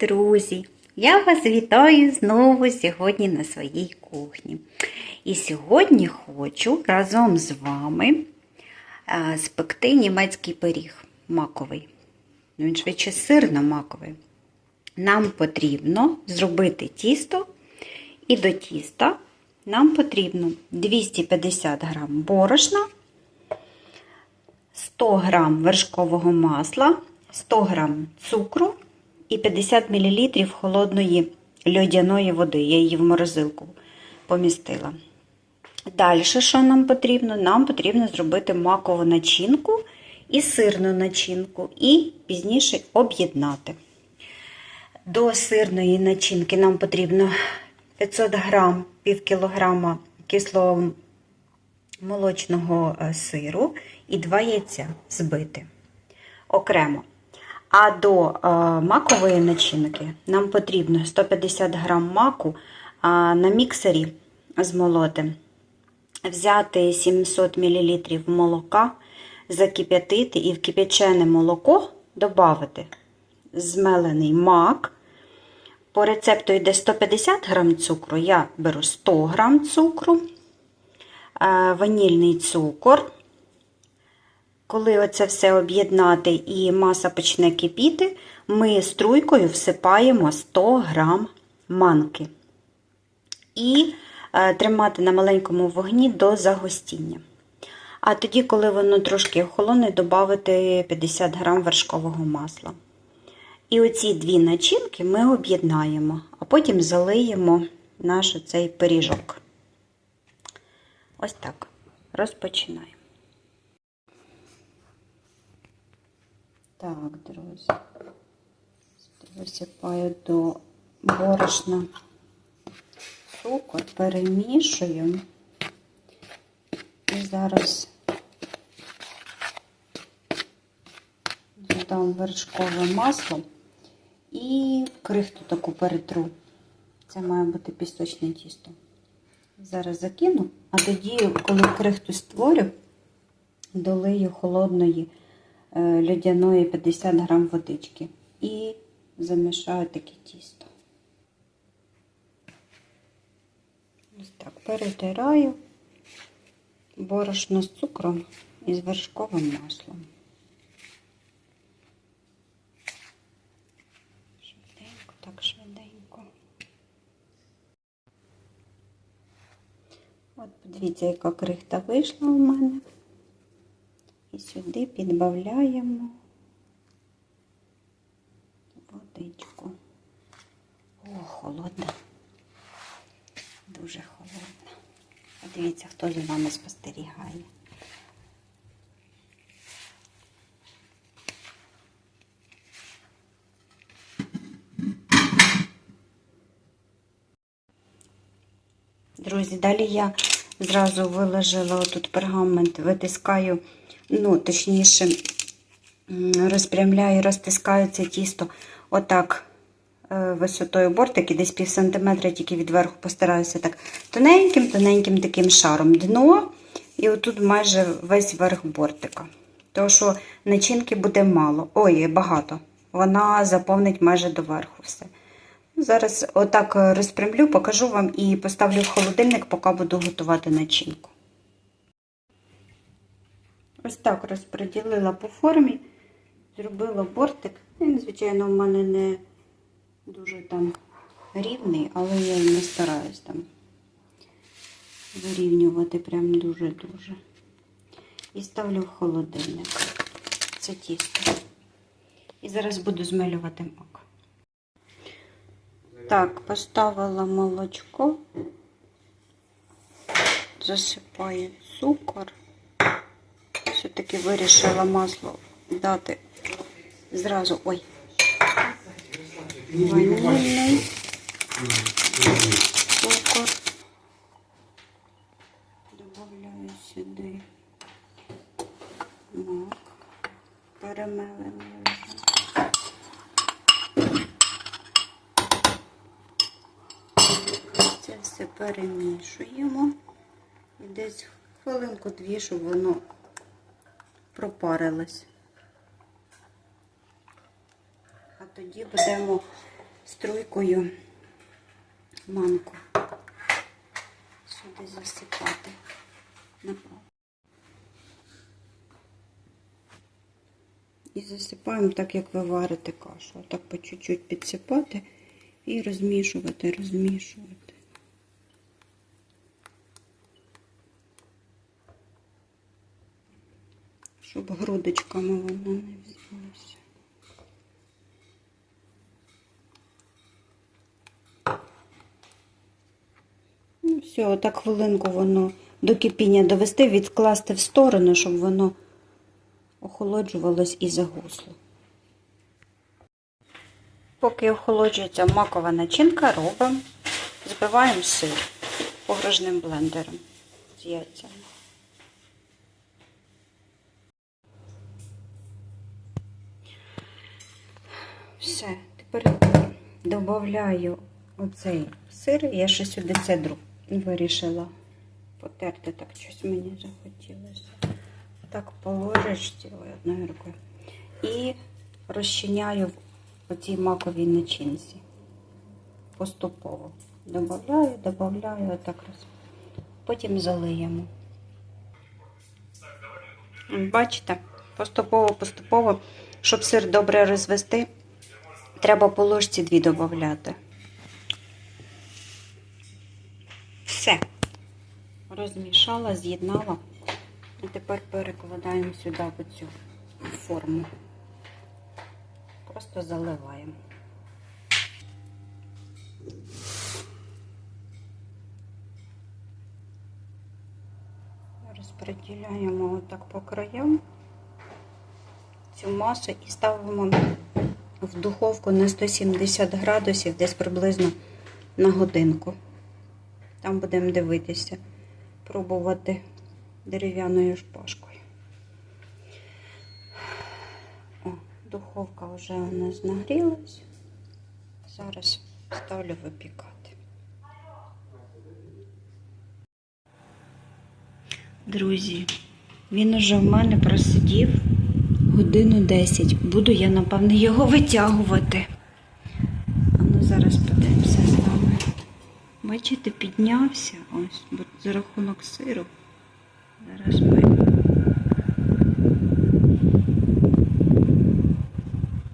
друзі! Я вас вітаю знову сьогодні на своїй кухні. І сьогодні хочу разом з вами е, спекти німецький пиріг маковий. Він швидше сирно-маковий. Нам потрібно зробити тісто, і до тіста нам потрібно 250 г борошна, 100 г вершкового масла, 100 г цукру і 50 мл холодної льодяної води. Я її в морозилку помістила. Далі, що нам потрібно? Нам потрібно зробити макову начинку і сирну начинку, і пізніше об'єднати. До сирної начинки нам потрібно 500 грам, пів кілограма кислого молочного сиру і 2 яйця збити окремо. А до е, макової начинки нам потрібно 150 грам маку на міксері змолоти, взяти 700 мл молока, закип'ятити і в кип'ячене молоко додати змелений мак. По рецепту йде 150 грам цукру, я беру 100 грам цукру, ванільний цукор. Коли оце все об'єднати і маса почне кипіти, ми струйкою всипаємо 100 грам манки. І тримати на маленькому вогні до загостіння. А тоді, коли воно трошки охолоне, додати 50 грам вершкового масла. І оці дві начинки ми об'єднаємо, а потім залиємо наш цей пиріжок. Ось так. Розпочинаємо. Так, друзі, висипаю до борошна цукор, перемішую. І зараз додам вершкове масло і крихту таку перетру. Це має бути пісочне тісто. Зараз закину, а тоді, коли крихту створю, долию холодної льодяної 50 грам водички і замішаю таке тісто. Ось так перетираю борошно з цукром і з вершковим маслом. Швиденько, так швиденько. От подивіться, яка крихта вийшла у мене. І сюди підбавляємо водичку. О, холодна. Дуже холодна. Подивіться, хто за вами спостерігає. Друзі, далі я зразу виложила тут пергамент, витискаю, ну, точніше, розпрямляю, розтискаю це тісто отак висотою бортики, десь пів сантиметра тільки відверху постараюся так тоненьким-тоненьким таким шаром дно, і отут майже весь верх бортика. Тому що начинки буде мало, ой, багато. Вона заповнить майже до верху все. Зараз отак розпрямлю, покажу вам і поставлю в холодильник, поки буду готувати начинку. Ось так розподілила по формі, зробила бортик. Він, звичайно, в мене не дуже там рівний, але я не стараюсь там вирівнювати прям дуже-дуже. І ставлю в холодильник. Це тісто. І зараз буду змелювати мак. Так, поставила молочко, засипаю цукор. Все-таки вирішила масло дати зразу. Ой, ванільний цукор. Добавляю сюди мак, перемелений. Це все перемішуємо і десь хвилинку-дві, щоб воно пропарилось. А тоді будемо струйкою манку сюди засипати. І засипаємо так, як ви варите кашу. Отак по чуть-чуть підсипати і розмішувати, розмішувати. Щоб грудочками воно не взялося. Ну, все, отак хвилинку воно до кипіння довести, відкласти в сторону, щоб воно охолоджувалось і загусло. Поки охолоджується макова начинка, робимо, збиваємо сир погружним блендером з яйцями. Все, тепер додаю оцей сир. Я ще сюди цедру вирішила потерти, так щось мені захотілося. Так по ложечці ой, одною рукою. І розчиняю оцій маковій начинці. Поступово. Добавляю, добавляю, отак раз. Потім залиємо. Бачите, поступово-поступово, щоб сир добре розвести, треба по ложці дві додати. Все. Розмішала, з'єднала. І тепер перекладаємо сюди в цю форму. Просто заливаємо. Розподіляємо отак по краям цю масу і ставимо в духовку на 170 градусів, десь приблизно на годинку. Там будемо дивитися, пробувати дерев'яною шпажкою. О, духовка вже у нас нагрілась. Зараз ставлю випікати. Друзі, він уже в мене просидів годину 10. Буду я, напевне, його витягувати. А ну зараз подивимося з вами. Бачите, піднявся ось, за рахунок сиру. Зараз ми.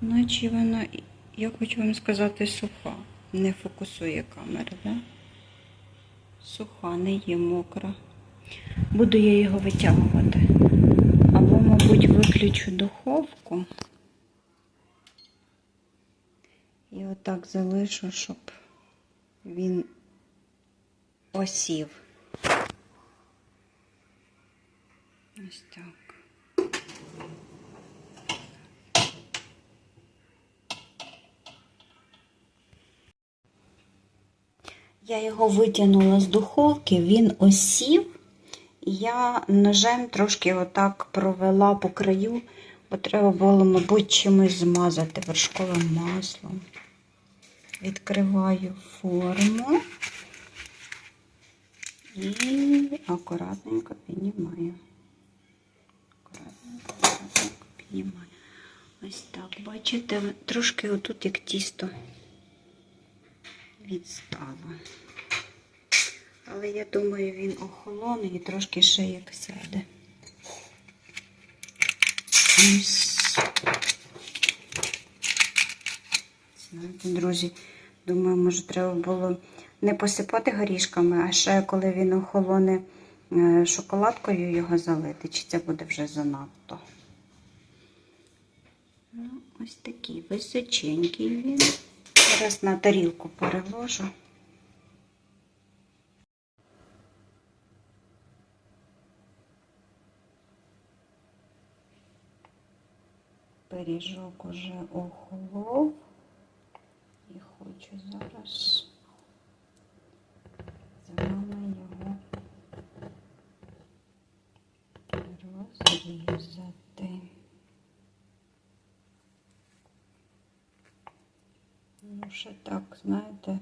Наче вона, я хочу вам сказати, суха. Не фокусує камера, да? Суха, не є мокра. Буду я його витягувати. Або, духовку. І отак залишу, щоб він осів. Ось так. Я його витягнула з духовки, він осів. Я ножем трошки отак провела по краю, бо треба було, мабуть, чимось змазати вершковим маслом. Відкриваю форму і акуратненько піднімаю. Акуратненько, акуратненько піднімаю. Ось так, бачите, трошки отут як тісто відстало. Але я думаю, він охолоне і трошки ще як сяде. Ось. Знаєте, друзі, думаю, може, треба було не посипати горішками, а ще коли він охолоне е, шоколадкою його залити, чи це буде вже занадто. Ну, ось такий височенький він. Зараз на тарілку переложу. Пиріжок уже охолов і хочу зараз з вами його розрізати. Ну, ще так, знаєте.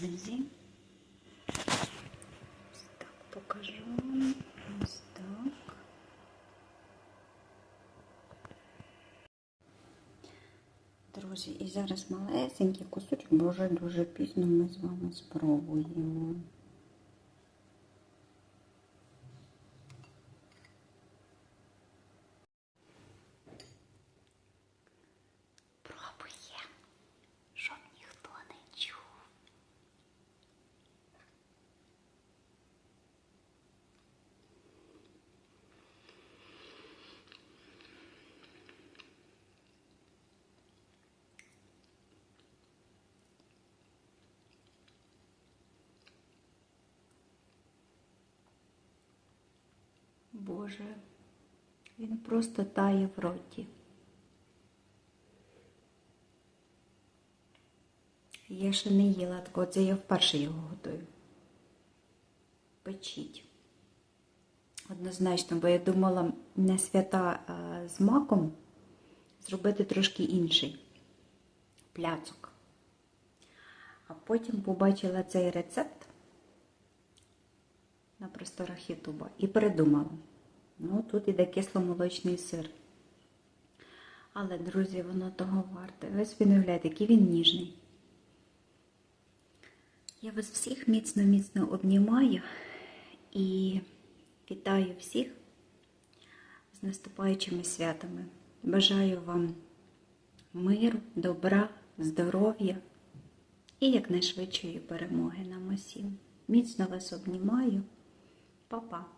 Друзі. Ось так покажу вам. Ось так. Друзі, і зараз малесенький кусочок, бо вже дуже пізно ми з вами спробуємо. Боже, він просто тає в роті. Я ще не їла такого, це я вперше його готую. Печіть. Однозначно, бо я думала на свята а, з маком зробити трошки інший пляцок. А потім побачила цей рецепт на просторах Ютуба і передумала. Ну, тут іде кисломолочний сир. Але, друзі, воно того варте. Не уявляєте, який він ніжний. Я вас всіх міцно-міцно обнімаю і вітаю всіх з наступаючими святами. Бажаю вам миру, добра, здоров'я і якнайшвидшої перемоги нам усім. Міцно вас обнімаю. Па-па!